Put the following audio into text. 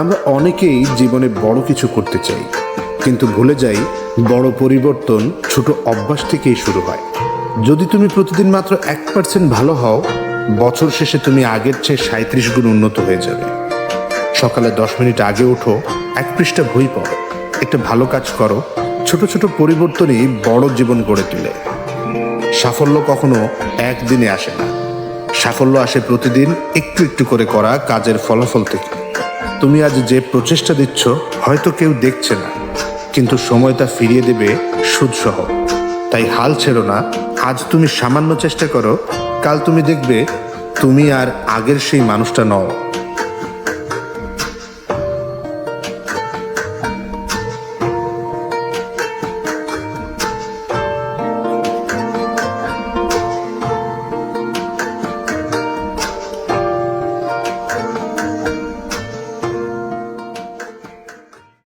আমরা অনেকেই জীবনে বড় কিছু করতে চাই, কিন্তু ভুলে যাই বড় পরিবর্তন ছোট অভ্যাস থেকেই শুরু হয়। যদি তুমি প্রতিদিন মাত্র এক পার্সেন্ট ভালো হও, বছর শেষে তুমি আগের চেয়ে সাঁত্রিশ গুণ উন্নত হয়ে যাবে। সকালে দশ মিনিট আগে ওঠো, এক পৃষ্ঠা বই পড়ো, একটা ভালো কাজ করো, ছোট ছোট পরিবর্তনই বড় জীবন গড়ে তোলে। সাফল্য কখনো একদিনে আসে না। সাফল্য আসে প্রতিদিন একটু একটু করে করা কাজের ফলাফল থেকে। তুমি আজ যে প্রচেষ্টা দিচ্ছ, হয়তো কেউ দেখছে না। কিন্তু সময় তা ফিরিয়ে দেবে সুদসহ। তাই হাল ছেড়ো না। আজ তুমি সামান্য চেষ্টা করো, কাল তুমি দেখবে তুমি আর আগের সেই মানুষটা নও।